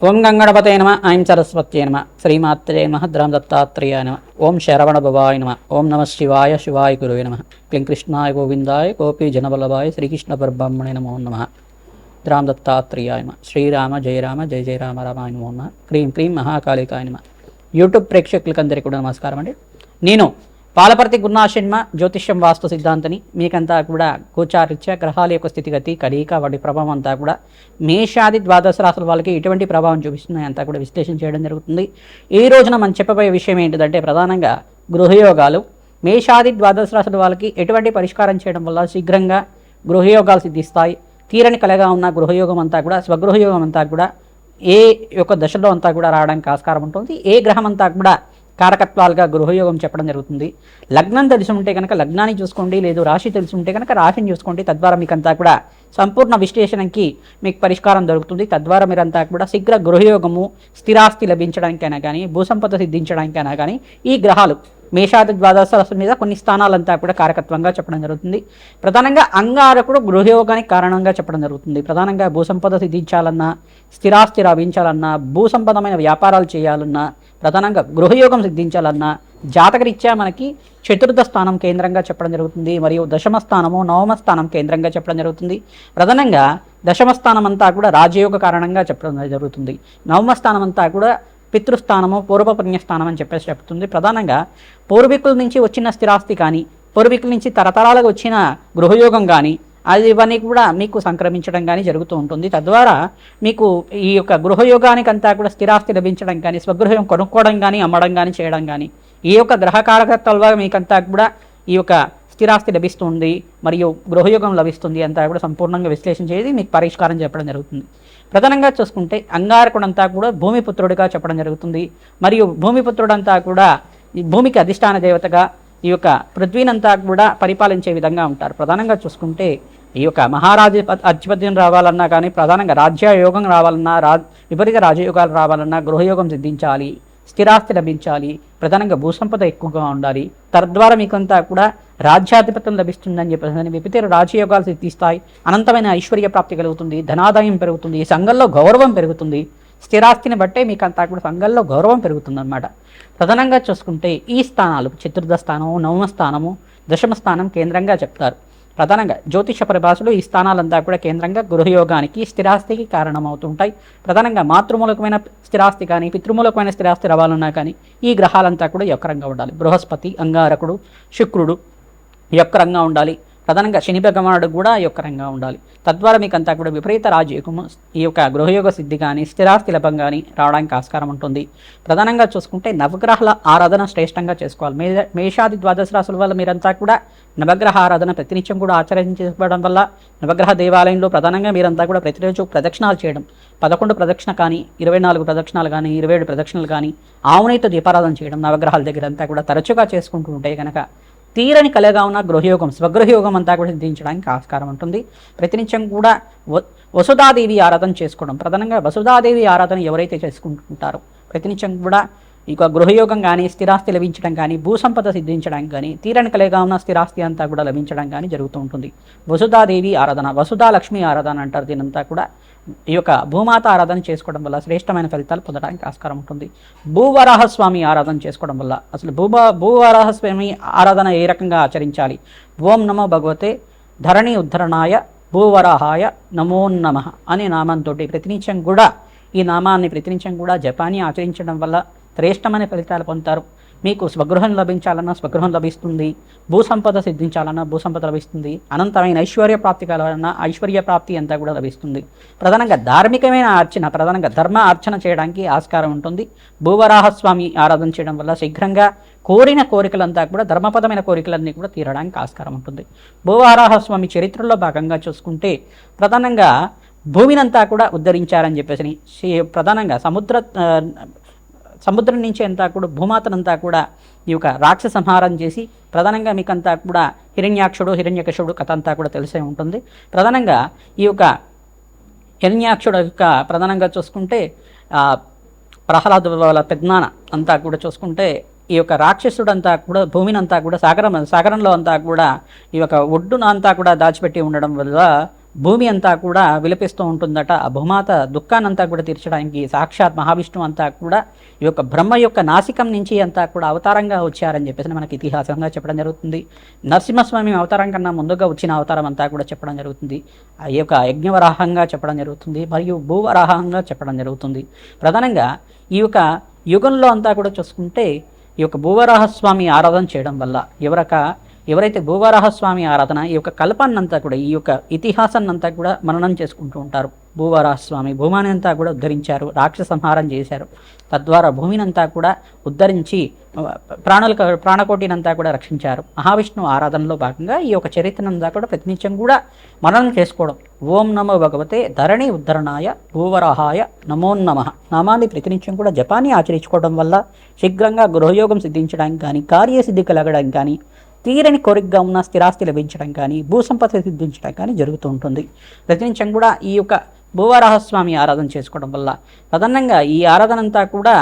ఓం గంగణపతే నమ ఐం సరస్వత్యే నమ శ్రీమాత్రే నమ ద్రాం దత్తాత్రేయ నమ ఓం శరవణ భవాయ నమ ఓం నమ శివాయ శివాయ గురువే నమ క్లీం కృష్ణాయ గోవిందాయ గోపీ జనబలవాయ శ్రీకృష్ణ పరబ్రహ్మణే నమో నమ. ద్రాం దత్తాత్రేయాయ నమ శ్రీరామ జయరామ జయ జయ రామ రామాయ నమో నమ. క్రీం క్రీం మహాకాళికాయ నమ. యూట్యూబ్ ప్రేక్షకులకందరికీ కూడా నమస్కారం అండి. నేను పాలపర్తి గురునాశన్మ జ్యోతిష్యం వాస్తు సిద్ధాంతని మీకంతా కూడా గోచారిత్య గ్రహాల యొక్క స్థితిగతి కలయిక వాటి ప్రభావం అంతా కూడా మేషాది ద్వాదశ రాశుల వాళ్ళకి ఎటువంటి ప్రభావం చూపిస్తున్నాయి అంతా కూడా విశ్లేషణ చేయడం జరుగుతుంది. ఈ రోజున మనం చెప్పబోయే విషయం ఏంటిదంటే ప్రధానంగా గృహయోగాలు. మేషాది ద్వాదశ రాశుల వాళ్ళకి ఎటువంటి పరిష్కారం చేయడం వల్ల శీఘ్రంగా గృహయోగాలు సిద్ధిస్తాయి. తీరని కలగా ఉన్న గృహయోగం అంతా కూడా స్వగృహయోగం అంతా కూడా ఏ యొక్క దశలో అంతా కూడా రావడానికి ఆస్కారం ఉంటుంది. ఏ గ్రహం అంతా కూడా కారకత్వాలుగా గృహయోగం చెప్పడం జరుగుతుంది. లగ్నం తెలిసి ఉంటే కనుక లగ్నాన్ని చూసుకోండి లేదు రాశి తెలిసి ఉంటే కనుక రాశిని చూసుకోండి. తద్వారా మీకంతా కూడా సంపూర్ణ విశ్లేషణకి మీకు పరిష్కారం దొరుకుతుంది. తద్వారా మీరంతా కూడా శీఘ్ర గృహయోగము స్థిరాస్తి లభించడానికైనా కానీ భూసంపద సిద్ధించడానికైనా కానీ ఈ గ్రహాలు మేషాది ద్వాదశ రాశుల మీద కొన్ని స్థానాలంతా కూడా కారకత్వంగా చెప్పడం జరుగుతుంది. ప్రధానంగా అంగారకుడు గృహయోగానికి కారణంగా చెప్పడం జరుగుతుంది. ప్రధానంగా భూసంపద సిద్ధించాలన్నా స్థిరాస్తి లభించాలన్నా భూసంపదమైన వ్యాపారాలు చేయాలన్నా ప్రధానంగా గృహయోగం సిద్ధించాలన్నా జాతకరీత్యా మనకి చతుర్థ స్థానం కేంద్రంగా చెప్పడం జరుగుతుంది. మరియు దశమ స్థానము నవమ స్థానం కేంద్రంగా చెప్పడం జరుగుతుంది. ప్రధానంగా దశమ స్థానం అంతా కూడా రాజయోగ కారణంగా చెప్పడం జరుగుతుంది. నవమ స్థానం అంతా కూడా పితృస్థానము పూర్వపుణ్యస్థానం అని చెప్పేసి చెప్తుంది. ప్రధానంగా పూర్వీకుల నుంచి వచ్చిన స్థిరాస్తి కానీ పూర్వీకుల నుంచి తరతరాలకు వచ్చిన గృహయోగం కానీ అది ఇవన్నీ కూడా మీకు సంక్రమించడం కానీ జరుగుతూ ఉంటుంది. తద్వారా మీకు ఈ యొక్క గృహయోగానికి అంతా కూడా స్థిరాస్తి లభించడం కానీ స్వగృహం కొనుక్కోవడం కానీ అమ్మడం కానీ చేయడం కానీ ఈ యొక్క గ్రహకారకత్వాలుగా మీకంతా కూడా ఈ యొక్క స్థిరాస్తి లభిస్తుంది మరియు గృహయోగం లభిస్తుంది అంతా కూడా సంపూర్ణంగా విశ్లేషణ చేసి మీకు పరిష్కారం చెప్పడం జరుగుతుంది. ప్రధానంగా చూసుకుంటే అంగారకుడంతా కూడా భూమిపుత్రుడిగా చెప్పడం జరుగుతుంది. మరియు భూమిపుత్రుడంతా కూడా ఈ భూమికి అధిష్టాన దేవతగా ఈ యొక్క పృథ్వీనంతా కూడా పరిపాలించే విధంగా ఉంటారు. ప్రధానంగా చూసుకుంటే ఈ యొక్క మహారాజ అధిపత్యం రావాలన్నా కానీ ప్రధానంగా రాజ్యయోగం రావాలన్నా రా విపరీత రాజయోగాలు రావాలన్నా గృహయోగం సిద్ధించాలి. స్థిరాస్తి లభించాలి ప్రధానంగా భూసంపద ఎక్కువగా ఉండాలి. తద్వారా మీకంతా కూడా రాజ్యాధిపత్యం లభిస్తుందని చెప్పేసి విపరీత రాజయోగాలు సిద్ధిస్తాయి అనంతమైన ఐశ్వర్య ప్రాప్తి కలుగుతుంది ధనాదాయం పెరుగుతుంది సంఘంలో గౌరవం పెరుగుతుంది. స్థిరాస్తిని బట్టే మీకు అంతా కూడా సంఘంలో గౌరవం పెరుగుతుందన్నమాట. ప్రధానంగా చూసుకుంటే ఈ స్థానాలు చతుర్థ స్థానము నవమ స్థానము దశమ స్థానం కేంద్రంగా చెప్తారు. ప్రధానంగా జ్యోతిష పరిభాషలో ఈ స్థానాలంతా కూడా కేంద్రంగా గృహయోగానికి స్థిరాస్తికి కారణమవుతుంటాయి. ప్రధానంగా మాతృమూలకమైన స్థిరాస్తి కానీ పితృమూలకమైన స్థిరాస్తి రావాలన్నా కానీ ఈ గ్రహాలంతా కూడా యొక్కరంగా ఉండాలి. బృహస్పతి అంగారకుడు శుక్రుడు యొక్కరంగా ఉండాలి. ప్రధానంగా శని భగవానుడు కూడా యొక్కరంగా ఉండాలి. తద్వారా మీకు అంతా కూడా విపరీత రాజయోగము ఈ యొక్క గృహయోగ సిద్ధి కానీ స్థిరాస్తి లభం కానీ రావడానికి ఆస్కారం ఉంటుంది. ప్రధానంగా చూసుకుంటే నవగ్రహాల ఆరాధన శ్రేష్టంగా చేసుకోవాలి. మే మేషాది ద్వాదశ రాసుల వల్ల మీరంతా కూడా నవగ్రహ ఆరాధన ప్రతినిత్యం కూడా ఆచరించబడడం వల్ల నవగ్రహ దేవాలయంలో ప్రధానంగా మీరంతా కూడా ప్రతిరోజు ప్రదక్షిణాలు చేయడం పదకొండు ప్రదక్షిణ కానీ ఇరవై నాలుగు ప్రదక్షిణాలు కానీ ఇరవై ఏడు ప్రదక్షిణలు కానీ ఆవునైతో దీపారాధన చేయడం నవగ్రహాల దగ్గర అంతా కూడా తరచుగా చేసుకుంటూ ఉంటే కనుక తీరని కలగా ఉన్న గృహయోగం స్వగృహయోగం అంతా కూడా సిద్ధించడానికి ఆస్కారం ఉంటుంది. ప్రతినిత్యం కూడా వసుధాదేవి ఆరాధన చేసుకోవడం ప్రధానంగా వసుధాదేవి ఆరాధన ఎవరైతే చేసుకుంటుంటారో ప్రతినిత్యం కూడా ఇక గృహయోగం కానీ స్థిరాస్తి లభించడం కానీ భూసంపద సిద్ధించడానికి కానీ తీరని కలగా ఉన్న స్థిరాస్తి అంతా కూడా లభించడం కానీ జరుగుతూ ఉంటుంది. వసుధాదేవి ఆరాధన వసుధా లక్ష్మి ఆరాధన అంటారు దీనంతా కూడా. ఈ యొక్క భూమాత ఆరాధన చేసుకోవడం వల్ల శ్రేష్టమైన ఫలితాలు పొందడానికి ఆస్కారం ఉంటుంది. భూవరాహస్వామి ఆరాధన చేసుకోవడం వల్ల అసలు భూభా భూవరాహస్వామి ఆరాధన ఏ రకంగా ఆచరించాలి? ఓం నమో భగవతే ధరణి ఉద్ధరణాయ భూవరాహాయ నమో నమ అనే నామంతో ప్రతినిత్యం కూడా ఈ నామాన్ని ప్రతినిత్యం కూడా జపాన్ని ఆచరించడం వల్ల శ్రేష్టమైన ఫలితాలు పొందుతారు. మీకు స్వగృహం లభించాలన్నా స్వగృహం లభిస్తుంది. భూసంపద సిద్ధించాలన్నా భూసంపద లభిస్తుంది. అనంతమైన ఐశ్వర్య ప్రాప్తి కలవాలన్నా ఐశ్వర్య ప్రాప్తి అంతా కూడా లభిస్తుంది. ప్రధానంగా ధార్మికమైన అర్చన ప్రధానంగా ధర్మ అర్చన చేయడానికి ఆస్కారం ఉంటుంది. భూవరాహస్వామి ఆరాధన చేయడం వల్ల శీఘ్రంగా కోరిన కోరికలంతా కూడా ధర్మపదమైన కోరికలన్నీ కూడా తీరడానికి ఆస్కారం ఉంటుంది. భూవరాహస్వామి చరిత్రలో భాగంగా చూసుకుంటే ప్రధానంగా భూమినంతా కూడా ఉద్ధరించారని చెప్పేసి ప్రధానంగా సముద్ర సముద్రం నుంచి అంతా కూడా భూమాతనంతా కూడా ఈ యొక్క రాక్షస సంహారం చేసి ప్రధానంగా మీకంతా కూడా హిరణ్యాక్షుడు హిరణ్యకశుడు కథ అంతా కూడా తెలిసే ఉంటుంది. ప్రధానంగా ఈ యొక్క హిరణ్యాక్షుడు యొక్క ప్రధానంగా చూసుకుంటే ఆ, ప్రహ్లాద వాళ్ళ అంతా కూడా చూసుకుంటే ఈ యొక్క రాక్షసుడంతా కూడా భూమిని అంతా కూడా సాగరం సాగరంలో అంతా కూడా ఈ యొక్క ఒడ్డున అంతా కూడా దాచిపెట్టి ఉండడం వల్ల భూమి అంతా కూడా విలపిస్తూ ఉంటుందట. ఆ భూమాత దుఃఖానంతా కూడా తీర్చడానికి సాక్షాత్ మహావిష్ణువు అంతా కూడా ఈ యొక్క బ్రహ్మ యొక్క నాసికం నుంచి అంతా కూడా అవతారంగా వచ్చారని చెప్పేసి మనకి ఇతిహాసంగా చెప్పడం జరుగుతుంది. నరసింహస్వామి అవతారం కన్నా ముందుగా వచ్చిన అవతారం అంతా కూడా చెప్పడం జరుగుతుంది. ఆ యొక్క యజ్ఞవరాహంగా చెప్పడం జరుగుతుంది. మరియు భూవరాహంగా చెప్పడం జరుగుతుంది. ప్రధానంగా ఈ యొక్క యుగంలో అంతా కూడా చూసుకుంటే ఈ యొక్క భూవరాహస్వామి ఆరాధన చేయడం వల్ల ఎవరక ఎవరైతే భూవరాహస్వామి ఆరాధన ఈ యొక్క కల్పాన్నంతా కూడా ఈ యొక్క ఇతిహాసాన్నంతా కూడా మననం చేసుకుంటూ ఉంటారు. భూవరాహస్వామి భూమాని అంతా కూడా ఉద్ధరించారు రాక్ష సంహారం చేశారు. తద్వారా భూమినంతా కూడా ఉద్ధరించి ప్రాణుల ప్రాణకోటినంతా కూడా రక్షించారు. మహావిష్ణువు ఆరాధనలో భాగంగా ఈ యొక్క చరిత్రనంతా కూడా ప్రతినిత్యం కూడా మననం చేసుకోవడం. ఓం నమో భగవతే ధరణి ఉద్ధరణాయ భూవరాహాయ నమో నమ. నామాన్ని ప్రతినిత్యం కూడా జపాన్ని ఆచరించుకోవడం వల్ల శీఘ్రంగా గృహయోగం సిద్ధించడానికి కానీ కార్యసిద్ధి కలగడానికి కానీ తీరని కోరికగా ఉన్న స్థిరాస్తి లభించడం కానీ భూసంపద సిద్ధించడం కానీ జరుగుతూ ఉంటుంది. ప్రతినిత్యం కూడా ఈ యొక్క భూవరాహస్వామి ఆరాధన చేసుకోవడం వల్ల ప్రధానంగా ఈ ఆరాధన అంతా కూడా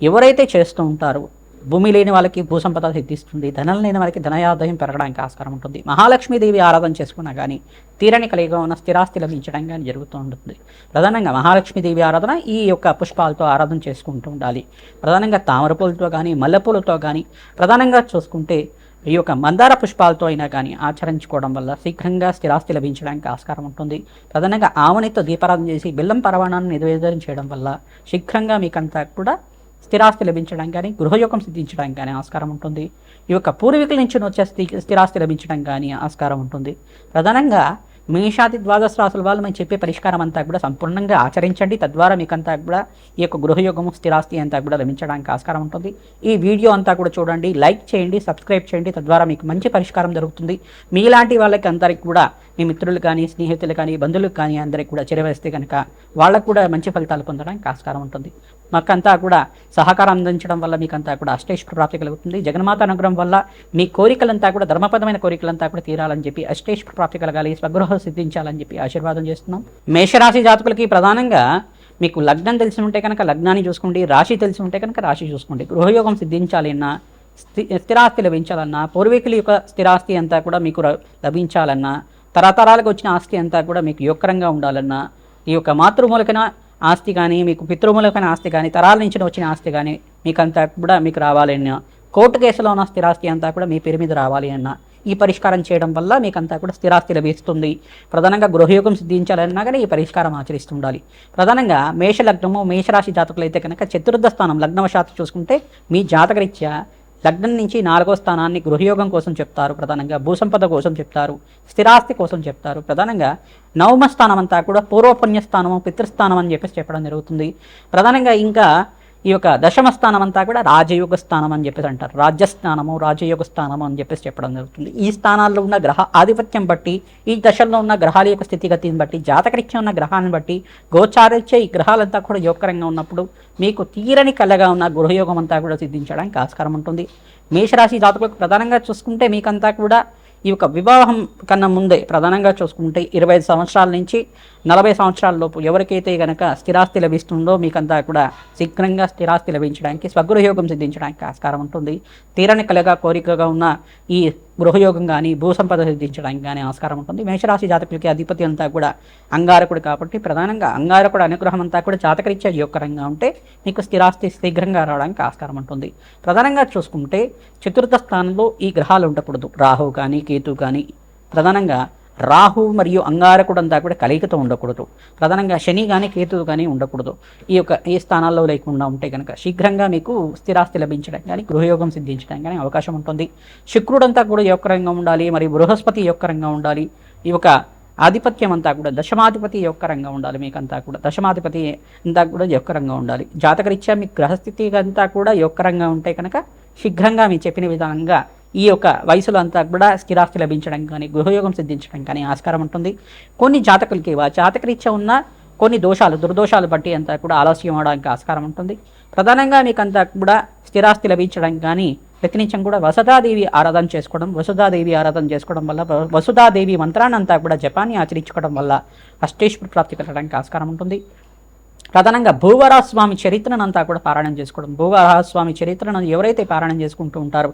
ఎవరైతే చేస్తూ ఉంటారో భూమి లేని వాళ్ళకి భూసంపద సిద్ధిస్తుంది ధనం లేని వాళ్ళకి ధనయాదాయం పెరగడానికి ఆస్కారం ఉంటుంది. మహాలక్ష్మీదేవి ఆరాధన చేసుకున్నా కానీ తీరని కలిగిగా ఉన్న స్థిరాస్తి లభించడం కానీ జరుగుతూ ఉంటుంది. ప్రధానంగా మహాలక్ష్మీదేవి ఆరాధన ఈ యొక్క పుష్పాలతో ఆరాధన చేసుకుంటూ ఉండాలి. ప్రధానంగా తామర పూలతో కానీ మల్లెపూలతో కానీ ప్రధానంగా చూసుకుంటే ఈ యొక్క మందార పుష్పాలతో అయినా కానీ ఆచరించుకోవడం వల్ల శీఘ్రంగా స్థిరాస్తి లభించడానికి ఆస్కారం ఉంటుంది. ప్రధానంగా ఆవునితో దీపారాధన చేసి బెల్లం పరవాణాన్ని నివేదన చేయడం వల్ల శీఘ్రంగా మీకంతా కూడా స్థిరాస్తి లభించడం కానీ గృహయోగం సిద్ధించడం కానీ ఆస్కారం ఉంటుంది. ఈ యొక్క పూర్వీకుల నుంచి వచ్చే స్థి- స్థిరాస్తి లభించడం కానీ ఆస్కారం ఉంటుంది. ప్రధానంగా మేషాది ద్వాదశ రాసుల వాళ్ళు మేము చెప్పే పరిష్కారం అంతా కూడా సంపూర్ణంగా ఆచరించండి. తద్వారా మీకంతా కూడా ఈ యొక్క గృహయోగము స్థిరాస్తి అంతా కూడా లభించడానికి ఆస్కారం ఉంటుంది. ఈ వీడియో అంతా కూడా చూడండి లైక్ చేయండి సబ్స్క్రైబ్ చేయండి. తద్వారా మీకు మంచి పరిష్కారం దొరుకుతుంది. మీలాంటి వాళ్ళకి అందరికి కూడా మీ మిత్రులు కానీ స్నేహితులు కానీ బంధువులు కానీ అందరికి కూడా చేరవేస్తే కనుక వాళ్ళకు కూడా మంచి ఫలితాలు పొందడానికి ఆస్కారం ఉంటుంది. మాకంతా కూడా సహకారం అందించడం వల్ల మీకంతా కూడా అష్టేశ్వర ప్రాప్తి కలుగుతుంది. జగన్మాత అనుగ్రహం వల్ల మీ కోరికలంతా కూడా ధర్మపదమైన కోరికలంతా కూడా తీరాలని చెప్పి అష్టేశ్వర ప్రాప్తి కలగాలి స్వగృహం సిద్ధించాలని చెప్పి ఆశీర్వాదం చేస్తున్నాం. మేషరాశి జాతకులకి ప్రధానంగా మీకు లగ్నం తెలిసి ఉంటే కనుక లగ్నాన్ని చూసుకోండి రాశి తెలిసి ఉంటే కనుక రాశి చూసుకోండి. గృహయోగం సిద్ధించాలి అన్నా స్థి స్థిరాస్తి లభించాలన్నా పూర్వీకుల యొక్క స్థిరాస్తి అంతా కూడా మీకు లభించాలన్నా తరతరాలకు వచ్చిన ఆస్తి అంతా కూడా మీకు యోక్రంగా ఉండాలన్నా ఈ యొక్క మాతృమూలకన ఆస్తి కానీ మీకు పితృములకైన ఆస్తి కానీ తరాల నుంచి వచ్చిన ఆస్తి కానీ మీకంతా కూడా మీకు రావాలి కోర్టు కేసులో ఉన్న స్థిరాస్తి అంతా కూడా మీ పేరు మీద రావాలి అన్నా. ఈ పరిష్కారం చేయడం వల్ల మీకంతా కూడా స్థిరాస్తి లభిస్తుంది. ప్రధానంగా గృహయోగం సిద్ధించాలన్నా కానీ ఈ పరిష్కారం ఆచరిస్తుండాలి. ప్రధానంగా మేష లగ్నము మేషరాశి జాతకులైతే కనుక చతుర్థ స్థానం లగ్నవశాత్తు చూసుకుంటే మీ జాతకరీత్యా లగ్నం నుంచి నాలుగో స్థానాన్ని గృహయోగం కోసం చెప్తారు ప్రధానంగా భూసంపద కోసం చెప్తారు స్థిరాస్తి కోసం చెప్తారు. ప్రధానంగా నవమ స్థానం అంతా కూడా పూర్వపుణ్య స్థానము పితృస్థానం అని చెప్పేసి చెప్పడం జరుగుతుంది. ప్రధానంగా ఇంకా ఈ యొక్క దశమ స్థానం అంతా కూడా రాజయోగ స్థానం అని చెప్పేసి అంటారు. రాజ్యస్థానము రాజయోగ స్థానము అని చెప్పేసి చెప్పడం జరుగుతుంది. ఈ స్థానాల్లో ఉన్న గ్రహ ఆధిపత్యం బట్టి ఈ దశల్లో ఉన్న గ్రహాల యొక్క స్థితిగతిని బట్టి జాతకరీత్యం ఉన్న గ్రహాన్ని బట్టి గోచారిత్య ఈ గ్రహాలంతా కూడా యోగకరంగా ఉన్నప్పుడు మీకు తీరని కలగా ఉన్న గృహయోగం అంతా కూడా సిద్ధించడానికి ఆస్కారం ఉంటుంది. మేషరాశి జాతకులకు ప్రధానంగా చూసుకుంటే మీకంతా కూడా ఈ యొక్క వివాహం కన్నా ముందే ప్రధానంగా చూసుకుంటే ఇరవై ఐదు సంవత్సరాల నుంచి నలభై సంవత్సరాల లోపు ఎవరికైతే కనుక స్థిరాస్తి లభిస్తుందో మీకంతా కూడా శీఘ్రంగా స్థిరాస్తి లభించడానికి స్వగృహయోగం సిద్ధించడానికి ఆస్కారం ఉంటుంది. తీరని కలగా కోరికగా ఉన్న ఈ గృహయోగం కానీ భూసంపద సిద్ధించడానికి కానీ ఆస్కారం ఉంటుంది. మేషరాశి జాతకులకి అధిపతి అంతా కూడా అంగారకుడు కాబట్టి ప్రధానంగా అంగారకుడు అనుగ్రహం అంతా కూడా జాతకరీత్యా యోగకరంగా ఉంటే మీకు స్థిరాస్తి శీఘ్రంగా రావడానికి ఆస్కారం ఉంటుంది. ప్రధానంగా చూసుకుంటే చతుర్థ స్థానంలో ఈ గ్రహాలు ఉండకూడదు. రాహు కానీ కేతు కానీ ప్రధానంగా రాహు మరియు అంగారకుడు అంతా కూడా కలయికతో ఉండకూడదు. ప్రధానంగా శని కానీ కేతువు కానీ ఉండకూడదు. ఈ యొక్క ఈ స్థానాల్లో లేకుండా ఉంటే కనుక శీఘ్రంగా మీకు స్థిరాస్తి లభించడం కానీ గృహయోగం సిద్ధించడం కానీ అవకాశం ఉంటుంది. శుక్రుడంతా కూడా యొక్కరంగా ఉండాలి మరియు బృహస్పతి యొక్క రంగం ఉండాలి. ఈ యొక్క ఆధిపత్యం అంతా కూడా దశమాధిపతి యొక్క రంగం ఉండాలి మీకంతా కూడా. దశమాధిపతి అంతా కూడా యొక్క రంగం ఉండాలి. జాతకరీత్యా మీ గ్రహస్థితి అంతా కూడా యొక్క రంగం ఉంటే కనుక శీఘ్రంగా మీరు చెప్పిన విధంగా ఈ యొక్క వయసులో అంతా కూడా స్థిరాస్తి లభించడం కానీ గృహయోగం సిద్ధించడం కానీ ఆస్కారం ఉంటుంది. కొన్ని జాతకులకి జాతకరీత్యా ఉన్న కొన్ని దోషాలు దుర్దోషాలు బట్టి అంతా కూడా ఆలస్యం అవడానికి ఆస్కారం ఉంటుంది. ప్రధానంగా మీకంతా కూడా స్థిరాస్తి లభించడం కానీ ప్రతినిత్యం కూడా వసుధాదేవి ఆరాధన చేసుకోవడం వసుధాదేవి ఆరాధన చేసుకోవడం వల్ల వసుధాదేవి మంత్రాన్ని అంతా కూడా జపాన్ని ఆచరించుకోవడం వల్ల అష్టేశ్వర ప్రాప్తి కలగడానికి ఆస్కారం ఉంటుంది. ప్రధానంగా భూవరాస్వామి చరిత్రను అంతా కూడా పారాయణం చేసుకోవడం భూవరాస్వామి చరిత్రను ఎవరైతే పారాయణం చేసుకుంటూ ఉంటారో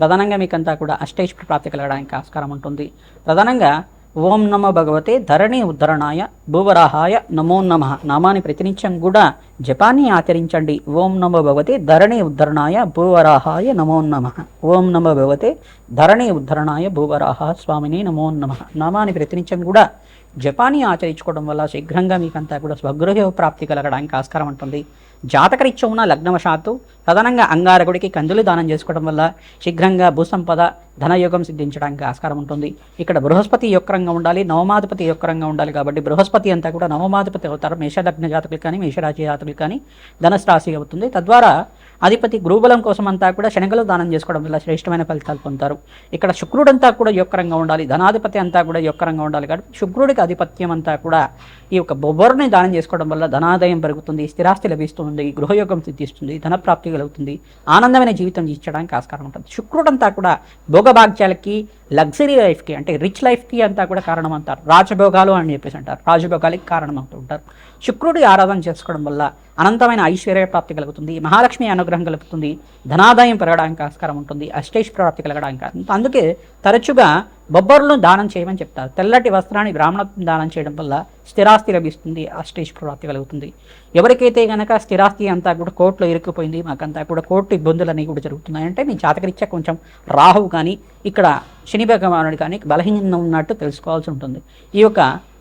ప్రధానంగా మీకంతా కూడా అష్టైశ్వర ప్రాప్తి కలగడానికి ఆస్కారం ఉంటుంది. ప్రధానంగా ఓం నమ భగవతే ధరణి ఉద్ధరణాయ భూవరాహాయ నమో నమ నామాన్ని ప్రతినిత్యం కూడా జపాన్ని ఆచరించండి. ఓం నమ భగవతే ధరణి ఉద్ధరణాయ భూవరాహాయ నమో నమ ఓం నమ భగవతే ధరణి ఉద్ధరణాయ భూవరాహ స్వామిని నమో నమ నామాన్ని ప్రతినిత్యం కూడా జపానీ ఆచరించుకోవడం వల్ల శీఘ్రంగా మీకంతా కూడా స్వగృహ ప్రాప్తి కలగడానికి ఆస్కారం ఉంటుంది. జాతకరీత్యా ఉన్న లగ్నవశాత్తు ప్రధానంగా అంగారకుడికి కందులు దానం చేసుకోవడం వల్ల శీఘ్రంగా భూసంపద ధనయోగం సిద్ధించడానికి ఆస్కారం ఉంటుంది. ఇక్కడ బృహస్పతి యొక్కరంగా ఉండాలి నవమాధిపతి యొక్కరంగా ఉండాలి కాబట్టి బృహస్పతి అంతా కూడా నవమాధిపతి అవుతారు. మేషలగ్న జాతకులు కానీ మేషరాశి జాతకులు కానీ ధనస్రాశి అవుతుంది. తద్వారా అధిపతి గురుబలం కోసం అంతా కూడా శనగలు దానం చేసుకోవడం వల్ల శ్రేష్టమైన ఫలితాలు పొందుతారు. ఇక్కడ శుక్రుడంతా కూడా యొక్కరంగా ఉండాలి ధనాధిపతి అంతా కూడా యొక్కరంగా ఉండాలి కాబట్టి శుక్రుడికి ఆధిపత్యం అంతా కూడా ఈ యొక్క బొబ్బరుని దానం చేసుకోవడం వల్ల ధనాదాయం పెరుగుతుంది స్థిరాస్తి లభిస్తుంది గృహయోగం సిద్ధిస్తుంది ధనప్రాప్తి కలుగుతుంది ఆనందమైన జీవితం జీవించడానికి ఆస్కారం ఉంటుంది. శుక్రుడంతా కూడా భోగభాగ్యాలకి లగ్జరీ లైఫ్కి అంటే రిచ్ లైఫ్కి అంతా కూడా కారణం అంటారు రాజభోగాలు అని చెప్పేసి అంటారు. రాజభోగాలకి కారణమవుతూ ఉంటారు శుక్రుడి ఆరాధన చేసుకోవడం వల్ల అనంతమైన ఐశ్వర్య ప్రాప్తి కలుగుతుంది. మహాలక్ష్మి అనుగ్రహం కలుగుతుంది. ధనాదాయం పెరగడానికి ఆస్కారం ఉంటుంది. అష్టేష్ ప్రాప్తి కలగడానికి అందుకే తరచుగా బొబ్బర్లను దానం చేయమని చెప్తారు. తెల్లటి వస్త్రాన్ని బ్రాహ్మణ దానం చేయడం వల్ల స్థిరాస్తి లభిస్తుంది. అష్టేష్ ప్రాప్తి కలుగుతుంది. ఎవరికైతే కనుక స్థిరాస్తి అంతా కూడా కోర్టులో ఇరుక్కుపోయింది మాకంతా కూడా కోర్టు ఇబ్బందులు అనేవి కూడా జరుగుతున్నాయంటే మీ జాతకరీత్యా కొంచెం రాహు కానీ ఇక్కడ శని భగవానుడు కానీ బలహీనంగా ఉన్నట్టు తెలుసుకోవాల్సి ఉంటుంది. ఈ యొక్క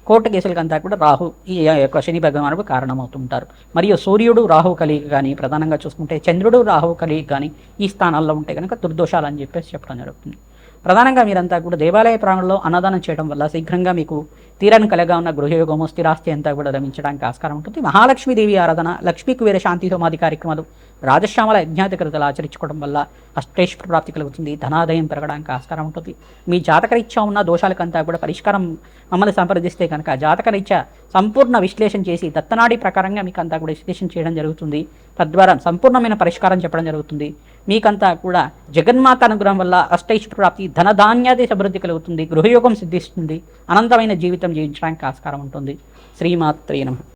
కోర్టు కేసులకంతా కూడా రాహు ఈ యొక్క శని భగవానుడు కారణమవుతుంటారు. మరియు సూర్యుడు రాహు కలిగి కానీ ప్రధానంగా చూసుకుంటే చంద్రుడు రాహు కలిగి కానీ ఈ స్థానాల్లో ఉంటే కనుక దుర్దోషాలు అని చెప్పేసి చెప్పడం జరుగుతుంది. ప్రధానంగా మీరంతా కూడా దేవాలయ ప్రాంగణంలో అన్నదానం చేయడం వల్ల శీఘ్రంగా మీకు తీరని కలగా ఉన్న గృహయోగము స్థిరాస్తి అంతా కూడా రమించడానికి ఆస్కారం ఉంటుంది. మహాలక్ష్మీదేవి ఆరాధన లక్ష్మీ కుబేర శాంతి సమాధి కార్యక్రమాలు రాజశ్యామల యజ్ఞాధికృతలు ఆచరించుకోవడం వల్ల అష్టేశ్వర ప్రాప్తి కలుగుతుంది. ధనాదాయం పెరగడానికి ఆస్కారం ఉంటుంది. మీ జాతకరీత్యా ఉన్న దోషాలకంతా కూడా పరిష్కారం మమ్మల్ని సంప్రదిస్తే కనుక జాతకరీత్యా సంపూర్ణ విశ్లేషణ చేసి దత్తనాడి ప్రకారంగా మీకు అంతా కూడా విశ్లేషణ చేయడం జరుగుతుంది. తద్వారా సంపూర్ణమైన పరిష్కారం చెప్పడం జరుగుతుంది. మీకంతా కూడా జగన్మాత అనుగ్రహం వల్ల అష్టైశ్వర ప్రాప్తి ధనధాన్యాది సమృద్ధి కలుగుతుంది గృహయోగం సిద్ధిస్తుంది అనంతమైన జీవితం జీవించడానికి ఆస్కారం ఉంటుంది. శ్రీమాత్రే నమః.